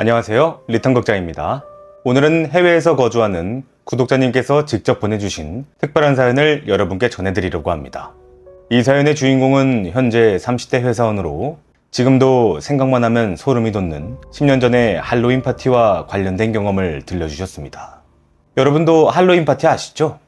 안녕하세요. 리턴극장입니다. 오늘은 해외에서 거주하는 구독자님께서 직접 보내주신 특별한 사연을 여러분께 전해드리려고 합니다. 이 사연의 주인공은 현재 30대 회사원으로 지금도 생각만 하면 소름이 돋는 10년 전의 할로윈 파티와 관련된 경험을 들려주셨습니다. 여러분도 할로윈 파티 아시죠?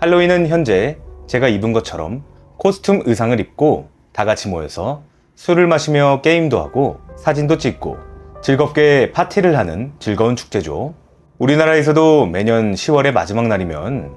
할로윈은 현재 제가 입은 것처럼 코스튬 의상을 입고 다 같이 모여서 술을 마시며 게임도 하고 사진도 찍고 즐겁게 파티를 하는 즐거운 축제죠. 우리나라에서도 매년 10월의 마지막 날이면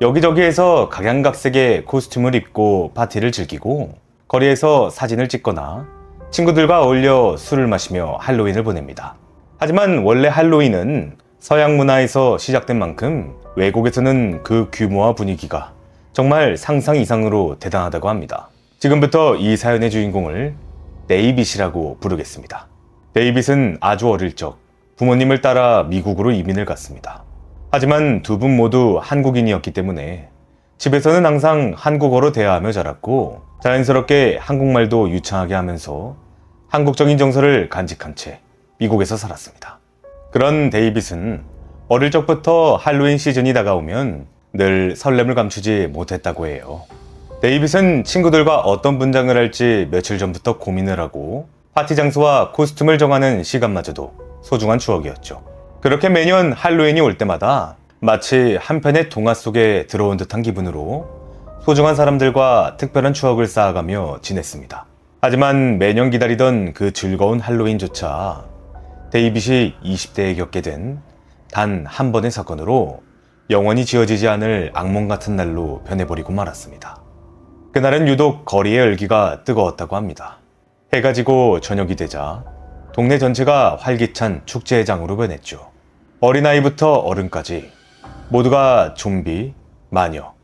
여기저기에서 각양각색의 코스튬을 입고 파티를 즐기고 거리에서 사진을 찍거나 친구들과 어울려 술을 마시며 할로윈을 보냅니다. 하지만 원래 할로윈은 서양 문화에서 시작된 만큼 외국에서는 그 규모와 분위기가 정말 상상 이상으로 대단하다고 합니다. 지금부터 이 사연의 주인공을 데이빗이라고 부르겠습니다. 데이빗은 아주 어릴 적 부모님을 따라 미국으로 이민을 갔습니다. 하지만 두 분 모두 한국인이었기 때문에 집에서는 항상 한국어로 대화하며 자랐고 자연스럽게 한국말도 유창하게 하면서 한국적인 정서를 간직한 채 미국에서 살았습니다. 그런 데이빗은 어릴 적부터 할로윈 시즌이 다가오면 늘 설렘을 감추지 못했다고 해요. 데이빗은 친구들과 어떤 분장을 할지 며칠 전부터 고민을 하고 파티 장소와 코스튬을 정하는 시간마저도 소중한 추억이었죠. 그렇게 매년 할로윈이 올 때마다 마치 한편의 동화 속에 들어온 듯한 기분으로 소중한 사람들과 특별한 추억을 쌓아가며 지냈습니다. 하지만 매년 기다리던 그 즐거운 할로윈조차 데이빗이 20대에 겪게 된 단 한 번의 사건으로 영원히 지워지지 않을 악몽 같은 날로 변해버리고 말았습니다. 그날은 유독 거리의 열기가 뜨거웠다고 합니다. 해가 지고 저녁이 되자 동네 전체가 활기찬 축제의 장으로 변했죠. 어린아이부터 어른까지 모두가 좀비, 마녀,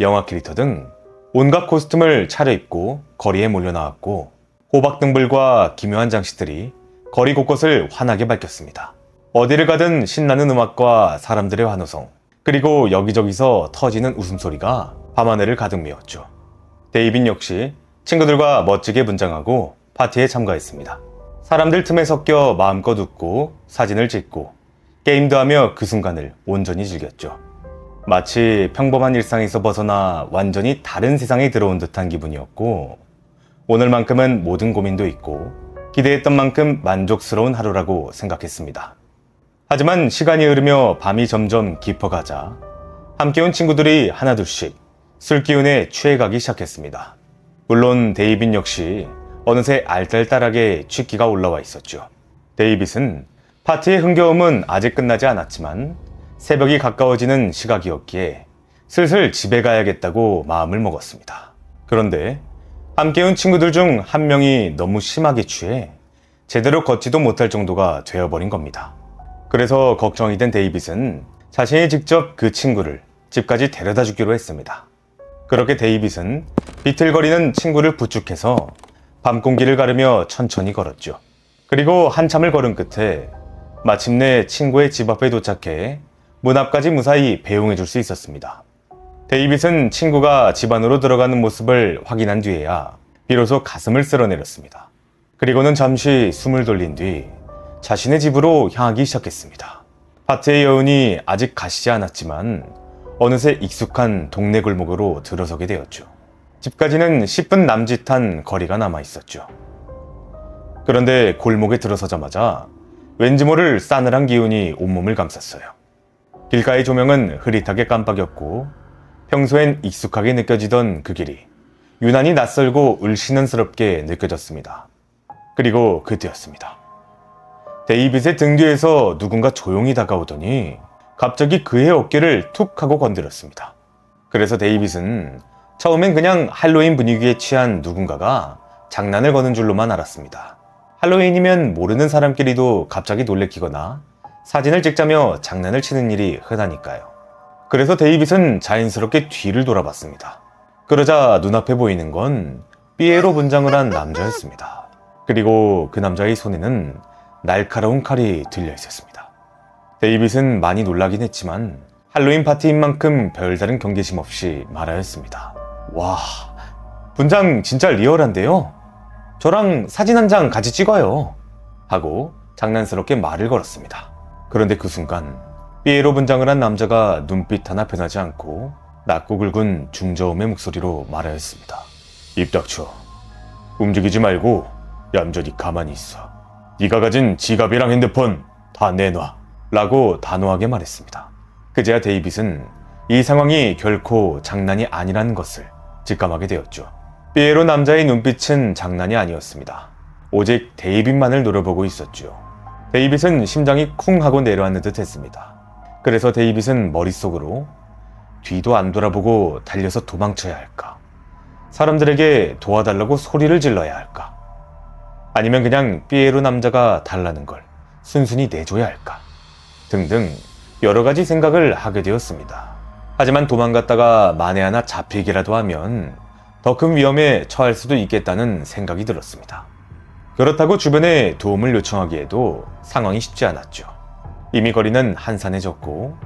영화 캐릭터 등 온갖 코스튬을 차려입고 거리에 몰려 나왔고 호박 등불과 기묘한 장식들이 거리 곳곳을 환하게 밝혔습니다. 어디를 가든 신나는 음악과 사람들의 환호성, 그리고 여기저기서 터지는 웃음소리가 밤하늘을 가득 메웠죠. 데이빈 역시 친구들과 멋지게 분장하고 파티에 참가했습니다. 사람들 틈에 섞여 마음껏 웃고 사진을 찍고 게임도 하며 그 순간을 온전히 즐겼죠. 마치 평범한 일상에서 벗어나 완전히 다른 세상에 들어온 듯한 기분이었고 오늘만큼은 모든 고민도 있고 기대했던 만큼 만족스러운 하루라고 생각했습니다. 하지만 시간이 흐르며 밤이 점점 깊어가자 함께 온 친구들이 하나둘씩 술 기운에 취해가기 시작했습니다. 물론 데이빗 역시 어느새 알딸딸하게 취기가 올라와 있었죠. 데이빗은 파티의 흥겨움은 아직 끝나지 않았지만 새벽이 가까워지는 시각이었기에 슬슬 집에 가야겠다고 마음을 먹었습니다. 그런데 함께 온 친구들 중 한 명이 너무 심하게 취해 제대로 걷지도 못할 정도가 되어버린 겁니다. 그래서 걱정이 된 데이빗은 자신이 직접 그 친구를 집까지 데려다 주기로 했습니다. 그렇게 데이빗은 비틀거리는 친구를 부축해서 밤 공기를 가르며 천천히 걸었죠. 그리고 한참을 걸은 끝에 마침내 친구의 집 앞에 도착해 문 앞까지 무사히 배웅해 줄 수 있었습니다. 데이빗은 친구가 집 안으로 들어가는 모습을 확인한 뒤에야 비로소 가슴을 쓸어내렸습니다. 그리고는 잠시 숨을 돌린 뒤 자신의 집으로 향하기 시작했습니다. 파트의 여운이 아직 가시지 않았지만 어느새 익숙한 동네 골목으로 들어서게 되었죠. 집까지는 10분 남짓한 거리가 남아 있었죠. 그런데 골목에 들어서자마자 왠지 모를 싸늘한 기운이 온몸을 감쌌어요. 길가의 조명은 흐릿하게 깜빡였고 평소엔 익숙하게 느껴지던 그 길이 유난히 낯설고 을씨는스럽게 느껴졌습니다. 그리고 그때였습니다. 데이빗의 등 뒤에서 누군가 조용히 다가오더니 갑자기 그의 어깨를 툭 하고 건드렸습니다. 그래서 데이빗은 처음엔 그냥 할로윈 분위기에 취한 누군가가 장난을 거는 줄로만 알았습니다. 할로윈이면 모르는 사람끼리도 갑자기 놀래키거나 사진을 찍자며 장난을 치는 일이 흔하니까요. 그래서 데이빗은 자연스럽게 뒤를 돌아봤습니다. 그러자 눈앞에 보이는 건 삐에로 분장을 한 남자였습니다. 그리고 그 남자의 손에는 날카로운 칼이 들려 있었습니다. 데이빗은 많이 놀라긴 했지만 할로윈 파티인 만큼 별다른 경계심 없이 말하였습니다. 와, 분장 진짜 리얼한데요? 저랑 사진 한 장 같이 찍어요. 하고 장난스럽게 말을 걸었습니다. 그런데 그 순간 삐에로 분장을 한 남자가 눈빛 하나 변하지 않고 낮고 굵은 중저음의 목소리로 말하였습니다. 입 닥쳐. 움직이지 말고 얌전히 가만히 있어. 네가 가진 지갑이랑 핸드폰 다 내놔. 라고 단호하게 말했습니다. 그제야 데이빗은 이 상황이 결코 장난이 아니라는 것을 직감하게 되었죠. 삐에로 남자의 눈빛은 장난이 아니었습니다. 오직 데이빗만을 노려보고 있었죠. 데이빗은 심장이 쿵 하고 내려앉는 듯 했습니다. 그래서 데이빗은 머릿속으로 뒤도 안 돌아보고 달려서 도망쳐야 할까? 사람들에게 도와달라고 소리를 질러야 할까? 아니면 그냥 삐에로 남자가 달라는 걸 순순히 내줘야 할까? 등등 여러 가지 생각을 하게 되었습니다. 하지만 도망갔다가 만에 하나 잡히기라도 하면 더 큰 위험에 처할 수도 있겠다는 생각이 들었습니다. 그렇다고 주변에 도움을 요청하기에도 상황이 쉽지 않았죠. 이미 거리는 한산해졌고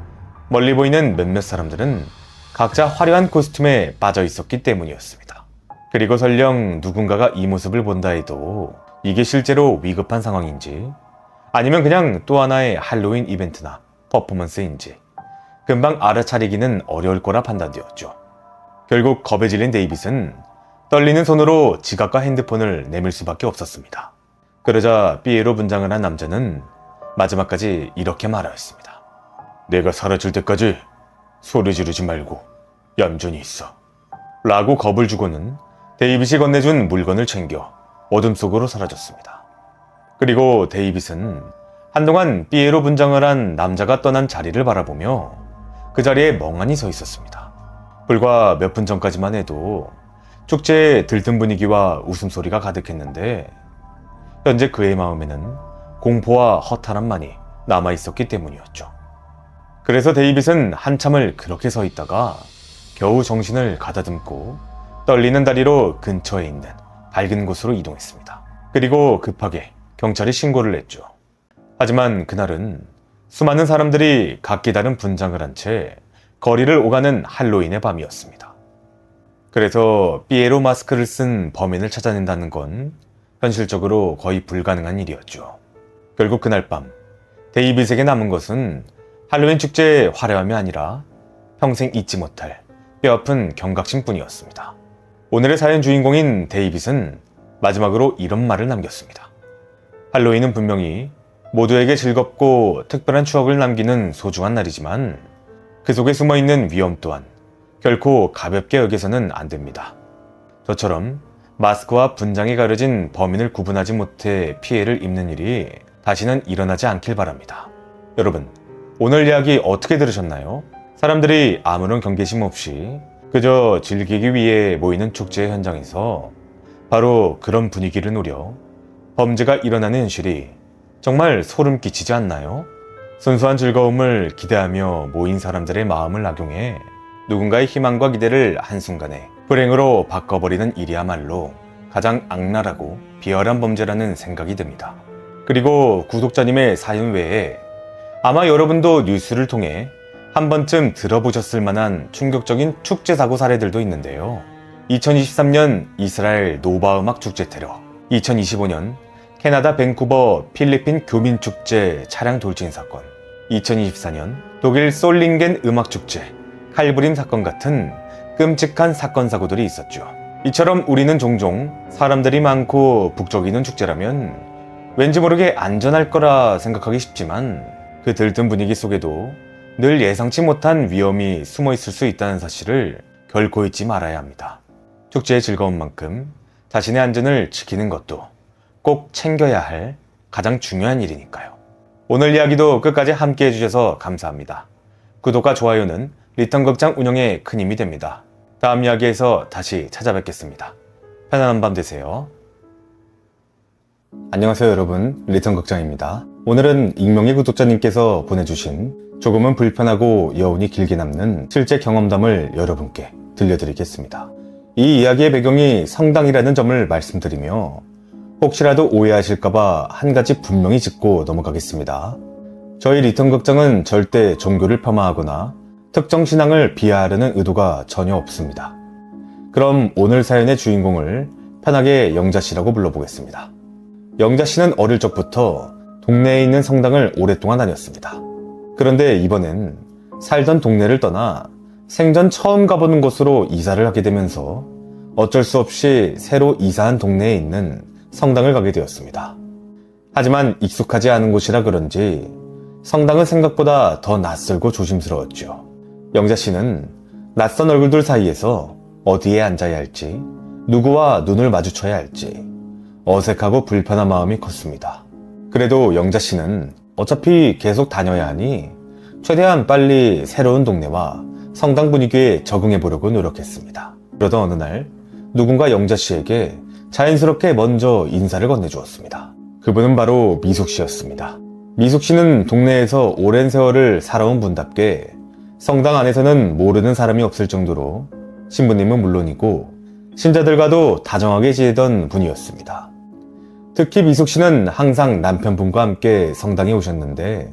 멀리 보이는 몇몇 사람들은 각자 화려한 코스튬에 빠져 있었기 때문이었습니다. 그리고 설령 누군가가 이 모습을 본다 해도 이게 실제로 위급한 상황인지 아니면 그냥 또 하나의 할로윈 이벤트나 퍼포먼스인지 금방 알아차리기는 어려울 거라 판단되었죠. 결국 겁에 질린 데이빗은 떨리는 손으로 지갑과 핸드폰을 내밀 수밖에 없었습니다. 그러자 삐에로 분장을 한 남자는 마지막까지 이렇게 말하였습니다. 내가 사라질 때까지 소리 지르지 말고 얌전히 있어. 라고 겁을 주고는 데이빗이 건네준 물건을 챙겨 어둠 속으로 사라졌습니다. 그리고 데이빗은 한동안 삐에로 분장을 한 남자가 떠난 자리를 바라보며 그 자리에 멍하니 서 있었습니다. 불과 몇 분 전까지만 해도 축제의 들뜬 분위기와 웃음소리가 가득했는데 현재 그의 마음에는 공포와 허탈함만이 남아 있었기 때문이었죠. 그래서 데이빗은 한참을 그렇게 서 있다가 겨우 정신을 가다듬고 떨리는 다리로 근처에 있는 밝은 곳으로 이동했습니다. 그리고 급하게 경찰에 신고를 했죠. 하지만 그날은 수많은 사람들이 각기 다른 분장을 한 채 거리를 오가는 할로윈의 밤이었습니다. 그래서 삐에로 마스크를 쓴 범인을 찾아낸다는 건 현실적으로 거의 불가능한 일이었죠. 결국 그날 밤 데이빗에게 남은 것은 할로윈 축제의 화려함이 아니라 평생 잊지 못할 뼈아픈 경각심 뿐이었습니다. 오늘의 사연 주인공인 데이빗은 마지막으로 이런 말을 남겼습니다. 할로윈은 분명히 모두에게 즐겁고 특별한 추억을 남기는 소중한 날이지만 그 속에 숨어 있는 위험 또한 결코 가볍게 여겨서는 안 됩니다. 저처럼 마스크와 분장이 가려진 범인을 구분하지 못해 피해를 입는 일이 다시는 일어나지 않길 바랍니다. 여러분, 오늘 이야기 어떻게 들으셨나요? 사람들이 아무런 경계심 없이 그저 즐기기 위해 모이는 축제 현장에서 바로 그런 분위기를 노려 범죄가 일어나는 현실이 정말 소름 끼치지 않나요? 순수한 즐거움을 기대하며 모인 사람들의 마음을 악용해 누군가의 희망과 기대를 한순간에 불행으로 바꿔버리는 일이야말로 가장 악랄하고 비열한 범죄라는 생각이 듭니다. 그리고 구독자님의 사연 외에 아마 여러분도 뉴스를 통해 한 번쯤 들어보셨을 만한 충격적인 축제 사고 사례들도 있는데요. 2023년 이스라엘 노바 음악 축제 테러, 2025년 캐나다 밴쿠버 필리핀 교민 축제 차량 돌진 사건, 2024년 독일 솔링겐 음악 축제, 칼부림 사건 같은 끔찍한 사건 사고들이 있었죠. 이처럼 우리는 종종 사람들이 많고 북적이는 축제라면 왠지 모르게 안전할 거라 생각하기 쉽지만 그 들뜬 분위기 속에도 늘 예상치 못한 위험이 숨어 있을 수 있다는 사실을 결코 잊지 말아야 합니다. 축제의 즐거운 만큼 자신의 안전을 지키는 것도 꼭 챙겨야 할 가장 중요한 일이니까요. 오늘 이야기도 끝까지 함께 해주셔서 감사합니다. 구독과 좋아요는 리턴 극장 운영에 큰 힘이 됩니다. 다음 이야기에서 다시 찾아뵙겠습니다. 편안한 밤 되세요. 안녕하세요 여러분 리턴 극장입니다. 오늘은 익명의 구독자님께서 보내주신 조금은 불편하고 여운이 길게 남는 실제 경험담을 여러분께 들려드리겠습니다. 이 이야기의 배경이 성당이라는 점을 말씀드리며 혹시라도 오해하실까봐 한 가지 분명히 짚고 넘어가겠습니다. 저희 리턴 극장은 절대 종교를 폄하하거나 특정 신앙을 비하하려는 의도가 전혀 없습니다. 그럼 오늘 사연의 주인공을 편하게 영자 씨라고 불러보겠습니다. 영자 씨는 어릴 적부터 동네에 있는 성당을 오랫동안 다녔습니다. 그런데 이번엔 살던 동네를 떠나 생전 처음 가보는 곳으로 이사를 하게 되면서 어쩔 수 없이 새로 이사한 동네에 있는 성당을 가게 되었습니다. 하지만 익숙하지 않은 곳이라 그런지 성당은 생각보다 더 낯설고 조심스러웠죠. 영자 씨는 낯선 얼굴들 사이에서 어디에 앉아야 할지, 누구와 눈을 마주쳐야 할지 어색하고 불편한 마음이 컸습니다. 그래도 영자 씨는 어차피 계속 다녀야 하니 최대한 빨리 새로운 동네와 성당 분위기에 적응해 보려고 노력했습니다. 그러던 어느 날 누군가 영자 씨에게 자연스럽게 먼저 인사를 건네주었습니다. 그분은 바로 미숙 씨였습니다. 미숙 씨는 동네에서 오랜 세월을 살아온 분답게 성당 안에서는 모르는 사람이 없을 정도로 신부님은 물론이고 신자들과도 다정하게 지내던 분이었습니다. 특히 미숙 씨는 항상 남편분과 함께 성당에 오셨는데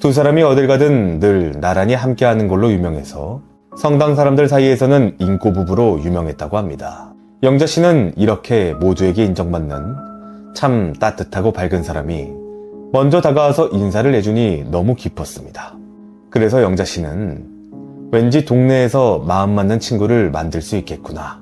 두 사람이 어딜 가든 늘 나란히 함께하는 걸로 유명해서 성당 사람들 사이에서는 인고 부부로 유명했다고 합니다. 영자 씨는 이렇게 모두에게 인정받는 참 따뜻하고 밝은 사람이 먼저 다가와서 인사를 해주니 너무 기뻤습니다. 그래서 영자 씨는 왠지 동네에서 마음 맞는 친구를 만들 수 있겠구나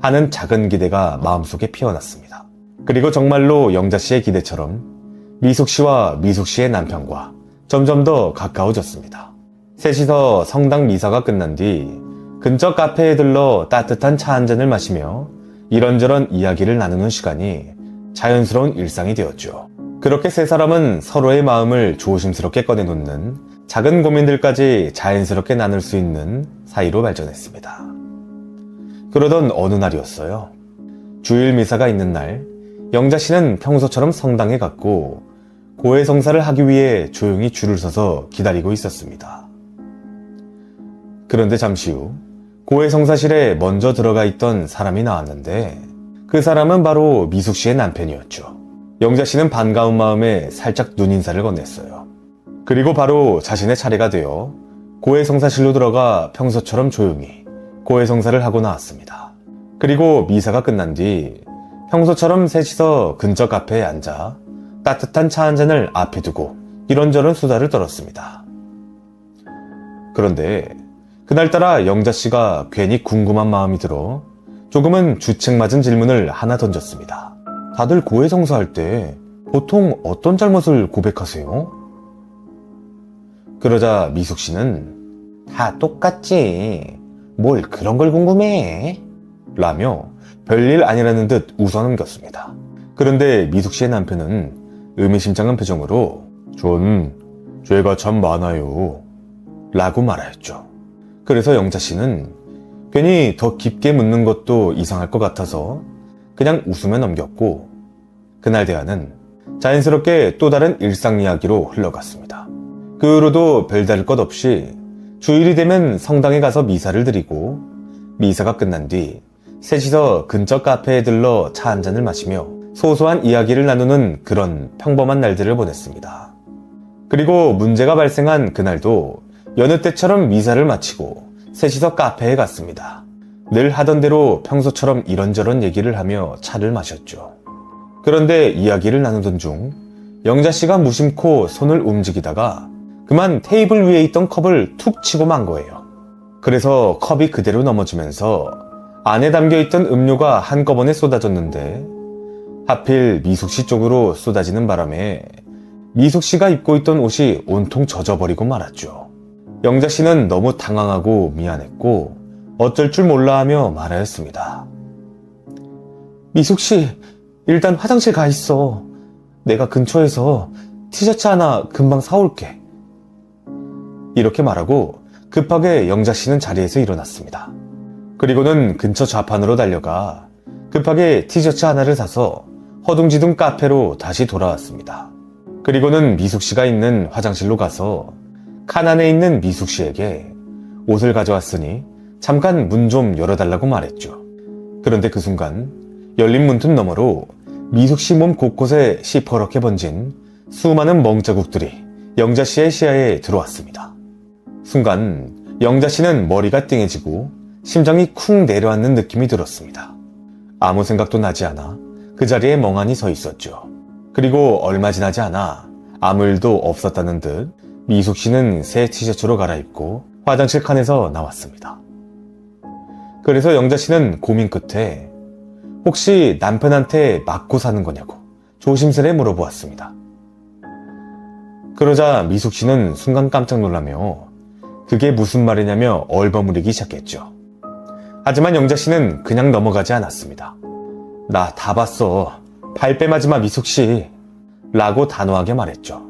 하는 작은 기대가 마음속에 피어났습니다. 그리고 정말로 영자 씨의 기대처럼 미숙 씨와 미숙 씨의 남편과 점점 더 가까워졌습니다. 셋이서 성당 미사가 끝난 뒤 근처 카페에 들러 따뜻한 차 한 잔을 마시며 이런저런 이야기를 나누는 시간이 자연스러운 일상이 되었죠. 그렇게 세 사람은 서로의 마음을 조심스럽게 꺼내놓는 작은 고민들까지 자연스럽게 나눌 수 있는 사이로 발전했습니다. 그러던 어느 날이었어요. 주일 미사가 있는 날, 영자 씨는 평소처럼 성당에 갔고 고해 성사를 하기 위해 조용히 줄을 서서 기다리고 있었습니다. 그런데 잠시 후 고해 성사실에 먼저 들어가 있던 사람이 나왔는데 그 사람은 바로 미숙 씨의 남편이었죠. 영자 씨는 반가운 마음에 살짝 눈인사를 건넸어요. 그리고 바로 자신의 차례가 되어 고해 성사실로 들어가 평소처럼 조용히 고해 성사를 하고 나왔습니다. 그리고 미사가 끝난 뒤 평소처럼 셋이서 근처 카페에 앉아 따뜻한 차 한 잔을 앞에 두고 이런저런 수다를 떨었습니다. 그런데 그날따라 영자 씨가 괜히 궁금한 마음이 들어 조금은 주책맞은 질문을 하나 던졌습니다. 다들 고해성사할 때 보통 어떤 잘못을 고백하세요? 그러자 미숙 씨는 다 똑같지. 뭘 그런 걸 궁금해? 라며 별일 아니라는 듯 웃어넘겼습니다. 그런데 미숙 씨의 남편은 의미심장한 표정으로 전 죄가 참 많아요. 라고 말하였죠. 그래서 영자 씨는 괜히 더 깊게 묻는 것도 이상할 것 같아서 그냥 웃으며 넘겼고 그날 대화는 자연스럽게 또 다른 일상 이야기로 흘러갔습니다. 그 후로도 별다를 것 없이 주일이 되면 성당에 가서 미사를 드리고 미사가 끝난 뒤 셋이서 근처 카페에 들러 차 한 잔을 마시며 소소한 이야기를 나누는 그런 평범한 날들을 보냈습니다. 그리고 문제가 발생한 그날도 여느 때처럼 미사를 마치고 셋이서 카페에 갔습니다. 늘 하던 대로 평소처럼 이런저런 얘기를 하며 차를 마셨죠. 그런데 이야기를 나누던 중 영자 씨가 무심코 손을 움직이다가 그만 테이블 위에 있던 컵을 툭 치고 만 거예요. 그래서 컵이 그대로 넘어지면서 안에 담겨 있던 음료가 한꺼번에 쏟아졌는데 하필 미숙 씨 쪽으로 쏟아지는 바람에 미숙 씨가 입고 있던 옷이 온통 젖어버리고 말았죠. 영자 씨는 너무 당황하고 미안했고 어쩔 줄 몰라 하며 말하였습니다. 미숙 씨, 일단 화장실 가 있어. 내가 근처에서 티셔츠 하나 금방 사올게. 이렇게 말하고 급하게 영자 씨는 자리에서 일어났습니다. 그리고는 근처 좌판으로 달려가 급하게 티셔츠 하나를 사서 허둥지둥 카페로 다시 돌아왔습니다. 그리고는 미숙 씨가 있는 화장실로 가서 칸 안에 있는 미숙 씨에게 옷을 가져왔으니 잠깐 문 좀 열어달라고 말했죠. 그런데 그 순간 열린 문틈 너머로 미숙 씨 몸 곳곳에 시퍼렇게 번진 수많은 멍자국들이 영자 씨의 시야에 들어왔습니다. 순간 영자 씨는 머리가 띵해지고 심장이 쿵 내려앉는 느낌이 들었습니다. 아무 생각도 나지 않아 그 자리에 멍하니 서 있었죠. 그리고 얼마 지나지 않아 아무 일도 없었다는 듯 미숙 씨는 새 티셔츠로 갈아입고 화장실 칸에서 나왔습니다. 그래서 영자 씨는 고민 끝에 혹시 남편한테 맞고 사는 거냐고 조심스레 물어보았습니다. 그러자 미숙 씨는 순간 깜짝 놀라며 그게 무슨 말이냐며 얼버무리기 시작했죠. 하지만 영자 씨는 그냥 넘어가지 않았습니다. 나 다 봤어. 발뺌하지 마, 미숙 씨. 라고 단호하게 말했죠.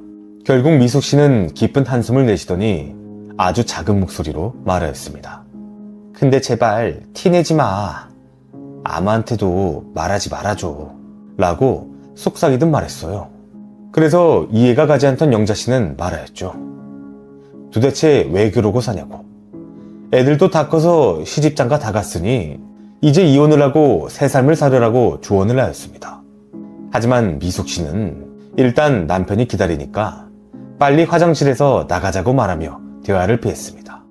결국 미숙 씨는 깊은 한숨을 내쉬더니 아주 작은 목소리로 말하였습니다. 근데 제발 티내지 마. 아무한테도 말하지 말아줘. 라고 속삭이듯 말했어요. 그래서 이해가 가지 않던 영자 씨는 말하였죠. 도대체 왜 그러고 사냐고. 애들도 다 커서 시집장가 다 갔으니 이제 이혼을 하고 새 삶을 살으라고 조언을 하였습니다. 하지만 미숙 씨는 일단 남편이 기다리니까 빨리 화장실에서 나가자고 말하며 대화를 피했습니다.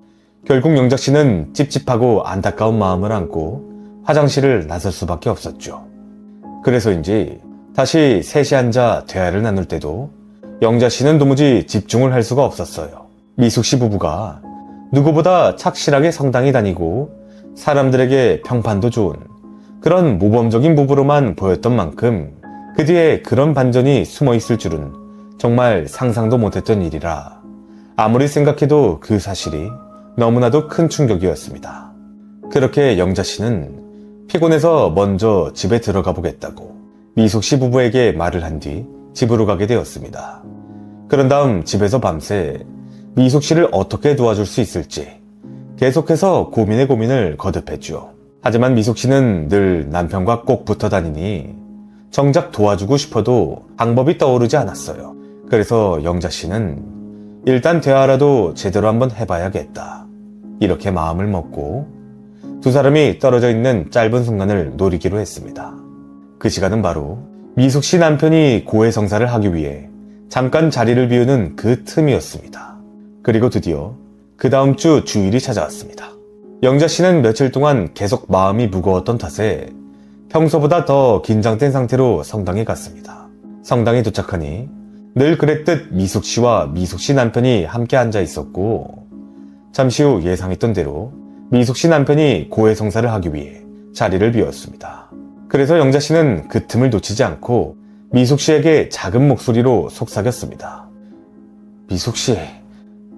결국 영작 씨는 찝찝하고 안타까운 마음을 안고 화장실을 나설 수밖에 없었죠. 그래서인지 다시 셋이 앉아 대화를 나눌 때도 영자 씨는 도무지 집중을 할 수가 없었어요. 미숙 씨 부부가 누구보다 착실하게 성당에 다니고 사람들에게 평판도 좋은 그런 모범적인 부부로만 보였던 만큼 그 뒤에 그런 반전이 숨어 있을 줄은 정말 상상도 못했던 일이라 아무리 생각해도 그 사실이 너무나도 큰 충격이었습니다. 그렇게 영자 씨는 피곤해서 먼저 집에 들어가 보겠다고 미숙 씨 부부에게 말을 한 뒤 집으로 가게 되었습니다. 그런 다음 집에서 밤새 미숙 씨를 어떻게 도와줄 수 있을지 계속해서 고민에 고민을 거듭했죠. 하지만 미숙 씨는 늘 남편과 꼭 붙어 다니니 정작 도와주고 싶어도 방법이 떠오르지 않았어요. 그래서 영자 씨는 일단 대화라도 제대로 한번 해봐야겠다. 이렇게 마음을 먹고 두 사람이 떨어져 있는 짧은 순간을 노리기로 했습니다. 그 시간은 바로 미숙 씨 남편이 고해성사를 하기 위해 잠깐 자리를 비우는 그 틈이었습니다. 그리고 드디어 그 다음 주 주일이 찾아왔습니다. 영자 씨는 며칠 동안 계속 마음이 무거웠던 탓에 평소보다 더 긴장된 상태로 성당에 갔습니다. 성당에 도착하니 늘 그랬듯 미숙 씨와 미숙 씨 남편이 함께 앉아 있었고 잠시 후 예상했던 대로 미숙 씨 남편이 고해성사를 하기 위해 자리를 비웠습니다. 그래서 영자 씨는 그 틈을 놓치지 않고 미숙 씨에게 작은 목소리로 속삭였습니다. 미숙 씨,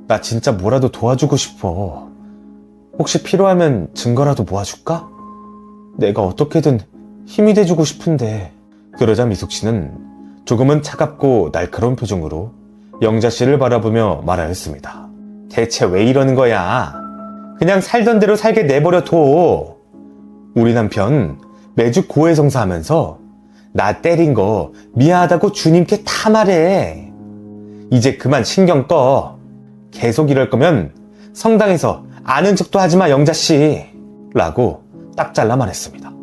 나 진짜 뭐라도 도와주고 싶어. 혹시 필요하면 증거라도 모아줄까? 내가 어떻게든 힘이 돼주고 싶은데. 그러자 미숙 씨는 조금은 차갑고 날카로운 표정으로 영자 씨를 바라보며 말하였습니다. 대체 왜 이러는 거야? 그냥 살던 대로 살게 내버려 둬. 우리 남편 매주 고해성사 하면서 나 때린 거 미안하다고 주님께 다 말해. 이제 그만 신경 꺼. 계속 이럴 거면 성당에서 아는 척도 하지 마, 영자 씨. 라고 딱 잘라 말했습니다.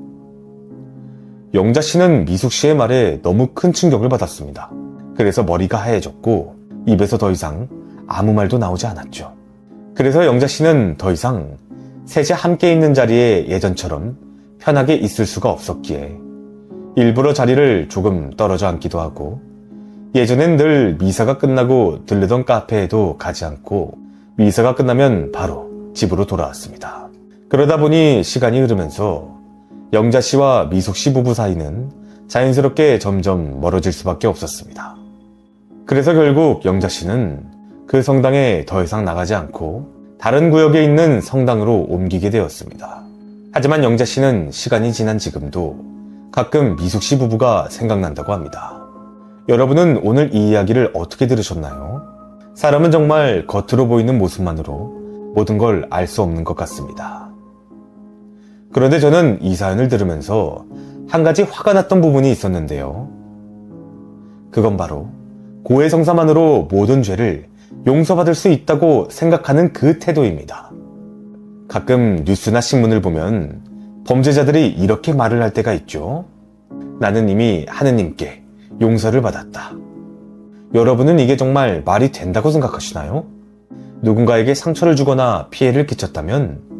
영자 씨는 미숙 씨의 말에 너무 큰 충격을 받았습니다. 그래서 머리가 하얘졌고 입에서 더 이상 아무 말도 나오지 않았죠. 그래서 영자 씨는 더 이상 셋이 함께 있는 자리에 예전처럼 편하게 있을 수가 없었기에 일부러 자리를 조금 떨어져 앉기도 하고 예전엔 늘 미사가 끝나고 들르던 카페에도 가지 않고 미사가 끝나면 바로 집으로 돌아왔습니다. 그러다 보니 시간이 흐르면서 영자 씨와 미숙 씨 부부 사이는 자연스럽게 점점 멀어질 수밖에 없었습니다. 그래서 결국 영자 씨는 그 성당에 더 이상 나가지 않고 다른 구역에 있는 성당으로 옮기게 되었습니다. 하지만 영자 씨는 시간이 지난 지금도 가끔 미숙 씨 부부가 생각난다고 합니다. 여러분은 오늘 이 이야기를 어떻게 들으셨나요? 사람은 정말 겉으로 보이는 모습만으로 모든 걸 알 수 없는 것 같습니다. 그런데 저는 이 사연을 들으면서 한 가지 화가 났던 부분이 있었는데요. 그건 바로 고해 성사만으로 모든 죄를 용서받을 수 있다고 생각하는 그 태도입니다. 가끔 뉴스나 신문을 보면 범죄자들이 이렇게 말을 할 때가 있죠. 나는 이미 하느님께 용서를 받았다. 여러분은 이게 정말 말이 된다고 생각하시나요? 누군가에게 상처를 주거나 피해를 끼쳤다면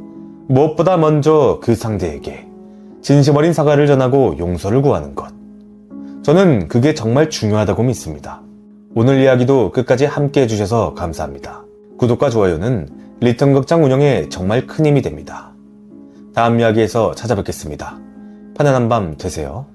무엇보다 먼저 그 상대에게 진심 어린 사과를 전하고 용서를 구하는 것. 저는 그게 정말 중요하다고 믿습니다. 오늘 이야기도 끝까지 함께 해주셔서 감사합니다. 구독과 좋아요는 리턴 극장 운영에 정말 큰 힘이 됩니다. 다음 이야기에서 찾아뵙겠습니다. 편안한 밤 되세요.